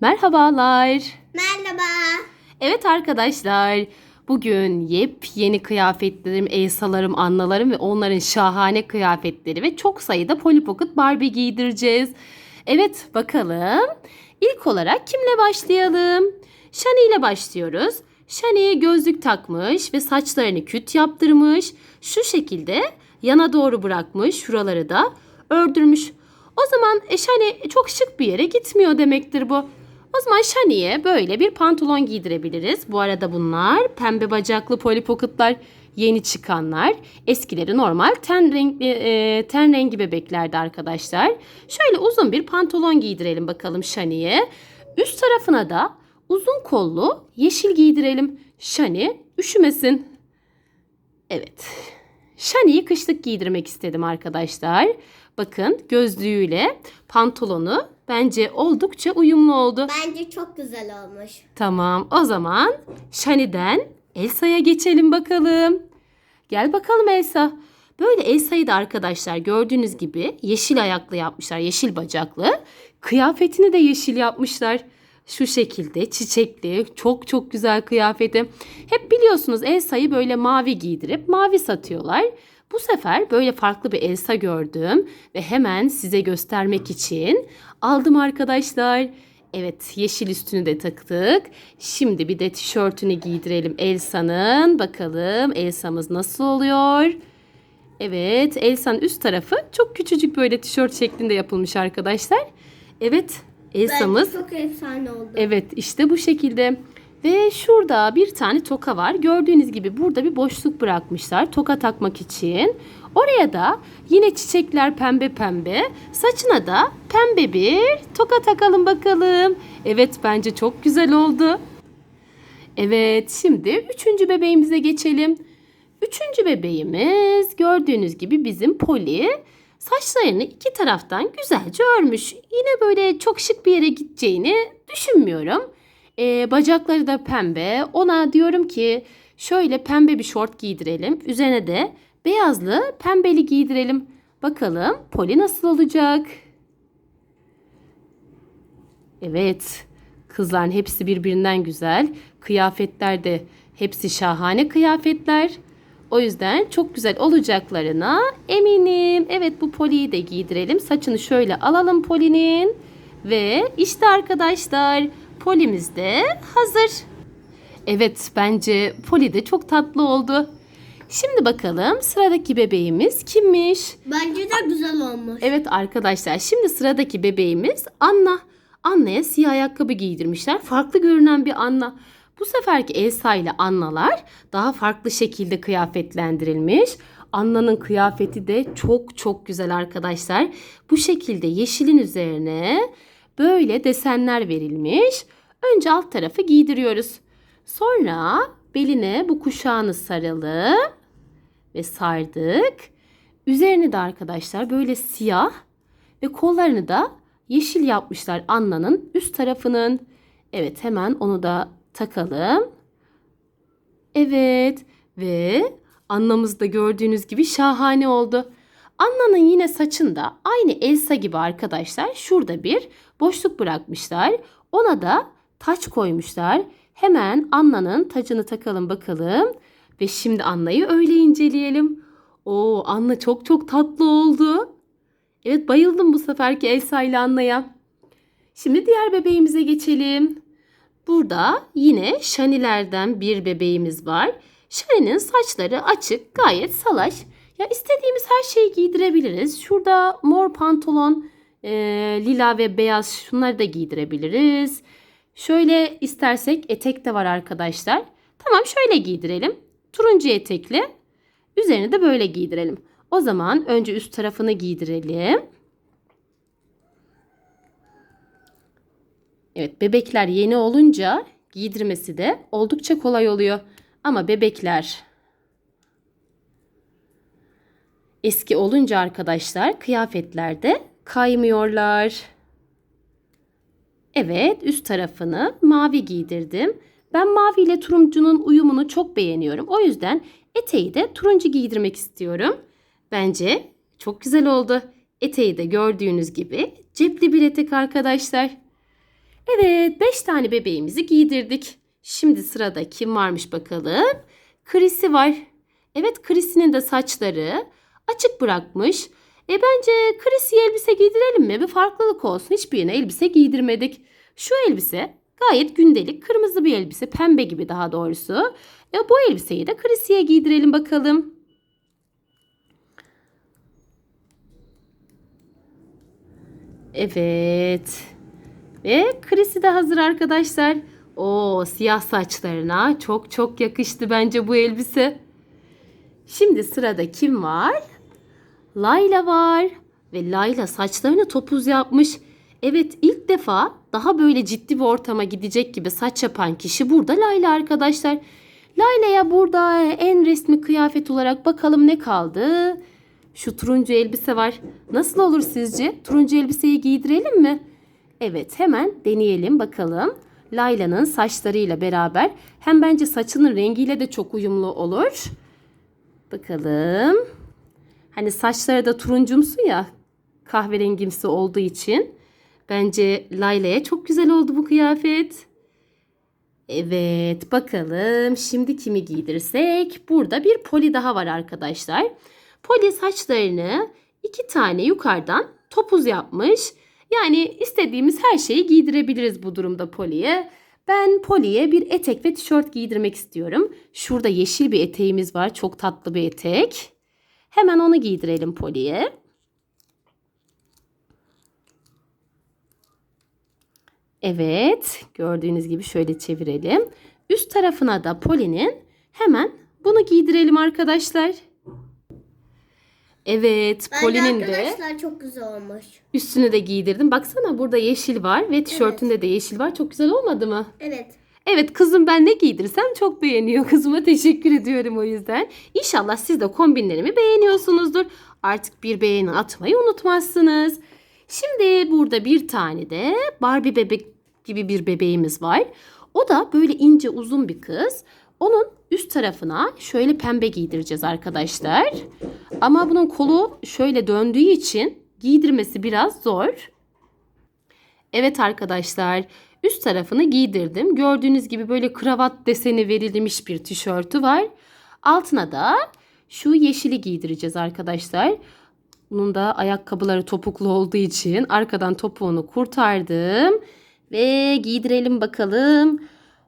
Merhabalar. Merhaba. Evet arkadaşlar. Bugün yepyeni kıyafetlerim, Elsa'larım, Annalarım ve onların şahane kıyafetleri ve çok sayıda Polly Pocket Barbie giydireceğiz. Evet bakalım. İlk olarak kimle başlayalım? Shani ile başlıyoruz. Shani gözlük takmış ve saçlarını küt yaptırmış. Şu şekilde yana doğru bırakmış. Şuraları da ördürmüş. O zaman e, Shani çok şık bir yere gitmiyor demektir bu. O zaman Shani'ye böyle bir pantolon giydirebiliriz. Bu arada bunlar pembe bacaklı Polly Pocket'lar yeni çıkanlar. Eskileri normal ten renkli e, ten rengi bebeklerdi arkadaşlar. Şöyle uzun bir pantolon giydirelim bakalım Shani'ye. Üst tarafına da uzun kollu yeşil giydirelim. Shani üşümesin. Evet. Shani'yi kışlık giydirmek istedim arkadaşlar. Bakın gözlüğüyle pantolonu bence oldukça uyumlu oldu. Bence çok güzel olmuş. Tamam o zaman Shani'den Elsa'ya geçelim bakalım. Gel bakalım Elsa. Böyle Elsa'yı da arkadaşlar gördüğünüz gibi yeşil ayaklı yapmışlar. Yeşil bacaklı. Kıyafetini de yeşil yapmışlar. Şu şekilde çiçekli çok çok güzel kıyafeti. Hep biliyorsunuz Elsa'yı böyle mavi giydirip mavi satıyorlar. Bu sefer böyle farklı bir Elsa gördüm ve hemen size göstermek için aldım arkadaşlar. Evet yeşil üstünü de taktık. Şimdi bir de tişörtünü giydirelim Elsa'nın. Bakalım Elsa'mız nasıl oluyor? Evet Elsa'nın üst tarafı çok küçücük böyle tişört şeklinde yapılmış arkadaşlar. Evet Elsa'mız Bence çok efsane oldu. Evet işte bu şekilde. Ve şurada bir tane toka var. Gördüğünüz gibi burada bir boşluk bırakmışlar toka takmak için. Oraya da yine çiçekler pembe pembe. Saçına da pembe bir toka takalım bakalım. Evet bence çok güzel oldu. Evet şimdi üçüncü bebeğimize geçelim. Üçüncü bebeğimiz gördüğünüz gibi bizim Poli. Saçlarını iki taraftan güzelce örmüş. Yine böyle çok şık bir yere gideceğini düşünmüyorum. Ee, bacakları da pembe. Ona diyorum ki şöyle pembe bir şort giydirelim. Üzerine de beyazlı pembeli giydirelim. Bakalım Poli nasıl olacak? Evet. Kızların hepsi birbirinden güzel. Kıyafetler de hepsi şahane kıyafetler. O yüzden çok güzel olacaklarına eminim. Evet bu Poli'yi de giydirelim. Saçını şöyle alalım Poli'nin. Ve işte arkadaşlar Poli'miz de hazır. Evet bence Poli de çok tatlı oldu. Şimdi bakalım sıradaki bebeğimiz kimmiş? Bence de güzel olmuş. Evet arkadaşlar şimdi sıradaki bebeğimiz Anna. Anna'ya siyah ayakkabı giydirmişler. Farklı görünen bir Anna. Bu seferki Elsa ile Anna'lar daha farklı şekilde kıyafetlendirilmiş. Anna'nın kıyafeti de çok çok güzel arkadaşlar. Bu şekilde yeşilin üzerine böyle desenler verilmiş. Önce alt tarafı giydiriyoruz. Sonra beline bu kuşağını saralım ve sardık. Üzerini de arkadaşlar böyle siyah ve kollarını da yeşil yapmışlar Anna'nın üst tarafının. Evet hemen onu da takalım. Evet ve Anna'mız da gördüğünüz gibi şahane oldu. Anna'nın yine saçında aynı Elsa gibi arkadaşlar şurada bir boşluk bırakmışlar. Ona da taç koymuşlar. Hemen Anna'nın tacını takalım bakalım. Ve şimdi Anna'yı öyle inceleyelim. Oo Anna çok çok tatlı oldu. Evet bayıldım bu seferki Elsa ile Anna'ya. Şimdi diğer bebeğimize geçelim. Burada yine Shani'lerden bir bebeğimiz var. Shani'nin saçları açık, gayet salaş. Ya istediğimiz her şeyi giydirebiliriz. Şurada mor pantolon, e, lila ve beyaz şunları da giydirebiliriz. Şöyle istersek etek de var arkadaşlar. Tamam şöyle giydirelim. Turuncu etekli. Üzerine de böyle giydirelim. O zaman önce üst tarafını giydirelim. Evet bebekler yeni olunca giydirmesi de oldukça kolay oluyor. Ama bebekler eski olunca arkadaşlar kıyafetlerde kaymıyorlar. Evet üst tarafını mavi giydirdim. Ben mavi ile turuncunun uyumunu çok beğeniyorum. O yüzden eteği de turuncu giydirmek istiyorum. Bence çok güzel oldu. Eteği de gördüğünüz gibi cepli bir etek arkadaşlar. Evet 5 tane bebeğimizi giydirdik. Şimdi sırada kim varmış bakalım. Chris'i var. Evet Chris'inin de saçları açık bırakmış. E bence Chris'i elbise giydirelim mi? Bir farklılık olsun. Hiçbirine elbise giydirmedik. Şu elbise gayet gündelik kırmızı bir elbise. Pembe gibi daha doğrusu. E bu elbiseyi de Chris'iye giydirelim bakalım. Evet. Ve Chris'i de hazır arkadaşlar. O siyah saçlarına çok çok yakıştı bence bu elbise. Şimdi sırada kim var? Layla var. Ve Layla saçlarını topuz yapmış. Evet ilk defa daha böyle ciddi bir ortama gidecek gibi saç yapan kişi burada Layla arkadaşlar. Layla'ya burada en resmi kıyafet olarak bakalım ne kaldı? Şu turuncu elbise var. Nasıl olur sizce? Turuncu elbiseyi giydirelim mi? Evet hemen deneyelim bakalım. Layla'nın saçlarıyla beraber hem bence saçının rengiyle de çok uyumlu olur. Bakalım. Hani saçları da turuncumsu ya kahverengimsi olduğu için. Bence Layla'ya çok güzel oldu bu kıyafet. Evet bakalım şimdi kimi giydirsek. Burada bir poli daha var arkadaşlar. Poli saçlarını iki tane yukarıdan topuz yapmış. Yani istediğimiz her şeyi giydirebiliriz bu durumda Poli'ye. Ben Poli'ye bir etek ve tişört giydirmek istiyorum. Şurada yeşil bir eteğimiz var. Çok tatlı bir etek. Hemen onu giydirelim Poli'ye. Evet, gördüğünüz gibi şöyle çevirelim. Üst tarafına da Poli'nin hemen bunu giydirelim arkadaşlar. Evet, Bence Poli'nin de arkadaşlar çok güzel olmuş. üstünü de giydirdim. Baksana burada yeşil var ve tişörtünde de yeşil var. Çok güzel olmadı mı? Evet. Evet kızım ben ne giydirsem çok beğeniyor. Kızıma teşekkür ediyorum o yüzden. İnşallah siz de kombinlerimi beğeniyorsunuzdur. Artık bir beğeni atmayı unutmazsınız. Şimdi burada bir tane de Barbie bebek gibi bir bebeğimiz var. O da böyle ince uzun bir kız. Onun üst tarafına şöyle pembe giydireceğiz arkadaşlar. Ama bunun kolu şöyle döndüğü için giydirmesi biraz zor. Evet arkadaşlar üst tarafını giydirdim. Gördüğünüz gibi böyle kravat deseni verilmiş bir tişörtü var. Altına da şu yeşili giydireceğiz arkadaşlar. Bunun da ayakkabıları topuklu olduğu için arkadan topuğunu kurtardım. Ve giydirelim bakalım.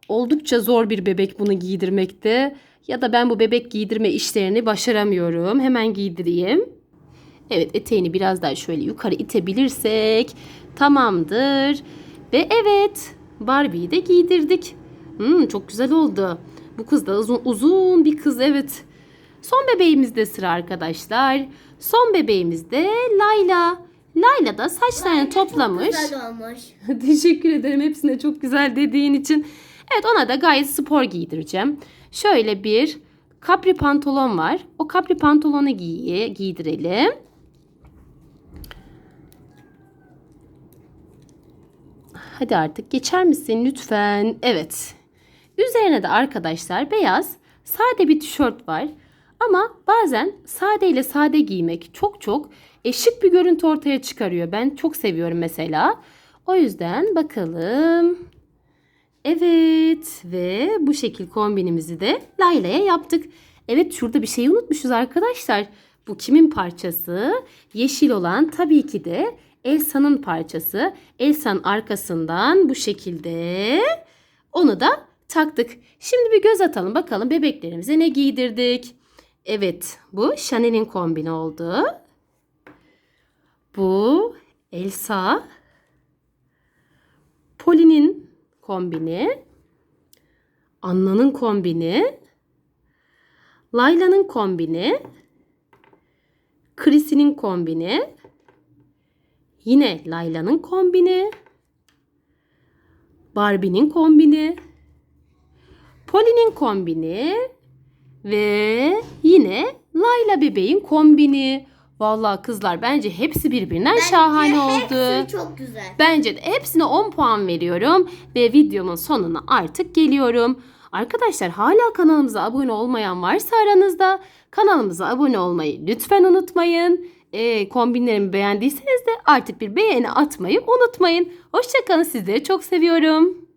Oldukça zor bir bebek bunu giydirmekte. Ya da ben bu bebek giydirme işlerini başaramıyorum. Hemen giydireyim. Evet eteğini biraz daha şöyle yukarı itebilirsek tamamdır. Ve evet Barbie'yi de giydirdik. Hmm, çok güzel oldu. Bu kız da uzun, uzun bir kız evet. Son bebeğimizde sıra arkadaşlar. Son bebeğimiz de Layla. Layla da saçlarını toplamış. Çok güzel olmuş. Teşekkür ederim hepsine çok güzel dediğin için. Evet ona da gayet spor giydireceğim. Şöyle bir kapri pantolon var. O kapri pantolonu giy giydirelim. Hadi artık geçer misin lütfen? Evet. Üzerine de arkadaşlar beyaz sade bir tişört var. Ama bazen sade ile sade giymek çok çok e, şık bir görüntü ortaya çıkarıyor. Ben çok seviyorum mesela. O yüzden bakalım. Evet ve bu şekil kombinimizi de Layla'ya yaptık. Evet şurada bir şey unutmuşuz arkadaşlar. Bu kimin parçası? Yeşil olan tabii ki de Elsa'nın parçası. Elsa'nın arkasından bu şekilde onu da taktık. Şimdi bir göz atalım bakalım bebeklerimize ne giydirdik. Evet bu Chanel'in kombini oldu. Bu Elsa. Poli'nin kombini. Anna'nın kombini. Layla'nın kombini. Chris'inin kombini. Yine Layla'nın kombini. Barbie'nin kombini. Poli'nin kombini. Ve yine Layla bebeğin kombini. Vallahi kızlar bence hepsi birbirinden şahane oldu. Hepsi çok güzel. Bence de hepsine 10 puan veriyorum ve videomun sonuna artık geliyorum. Arkadaşlar hala kanalımıza abone olmayan varsa aranızda kanalımıza abone olmayı lütfen unutmayın. E, kombinlerimi beğendiyseniz de artık bir beğeni atmayı unutmayın. Hoşçakalın sizleri çok seviyorum.